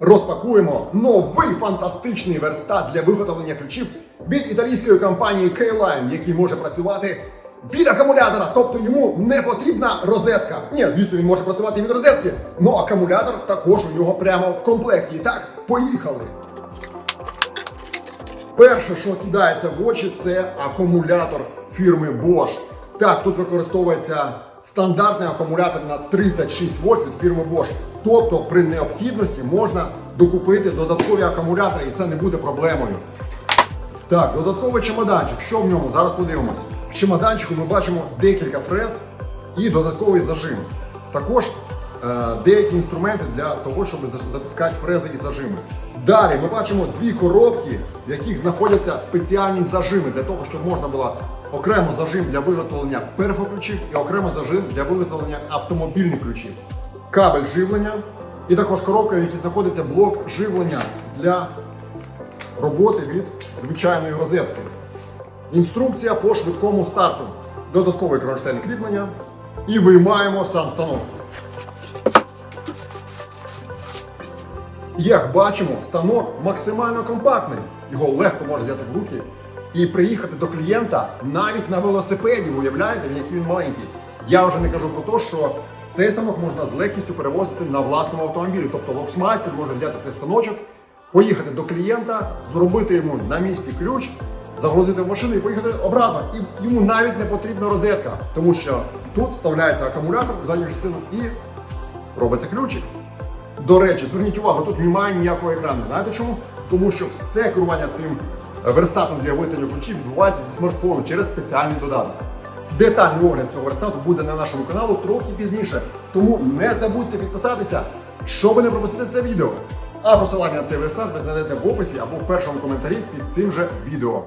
Розпакуємо новий фантастичний верстат для виготовлення ключів від італійської компанії K-Line, який може працювати від акумулятора, тобто йому не потрібна розетка. Ні, звісно, він може працювати від розетки, але акумулятор також у нього прямо в комплекті. І так, поїхали. Перше, що кидається в очі, це акумулятор фірми Bosch. Так, тут використовується стандартний акумулятор на 36 вольт від фірми Bosch. Тобто при необхідності можна докупити додаткові акумулятори, і це не буде проблемою. Так, додатковий чемоданчик. Що в ньому? Зараз подивимось. В чемоданчику ми бачимо декілька фрез і додатковий зажим. Також деякі інструменти для того, щоб за- затискати фрези і зажими. Далі ми бачимо дві коробки, в яких знаходяться спеціальні зажими для того, щоб можна було окремо зажим для виготовлення перфоключів і окремо зажим для виготовлення автомобільних ключів. Кабель живлення і також коробка, в якій знаходиться блок живлення для роботи від звичайної розетки. Інструкція по швидкому старту. Додатковий кронштейн кріплення. І виймаємо сам станок. Як бачимо, станок максимально компактний. Його легко можна взяти в руки і приїхати до клієнта навіть на велосипеді. Уявляєте, який він маленький. Я вже не кажу про те, що цей станок можна з легкістю перевозити на власному автомобілі. Тобто локсмайстер може взяти цей станочок, поїхати до клієнта, зробити йому на місці ключ, загрузити в машину і поїхати обратно. І йому навіть не потрібна розетка, тому що тут вставляється акумулятор в задню частину і робиться ключик. До речі, зверніть увагу, тут немає ніякого екрану. Знаєте чому? Тому що все керування цим е, верстатом для витягнення ключів відбувається зі смартфону через спеціальний додаток. Детальний огляд цього верстату буде на нашому каналу трохи пізніше. Тому не забудьте підписатися, щоб не пропустити це відео. А посилання на цей верстат ви знайдете в описі або в першому коментарі під цим же відео.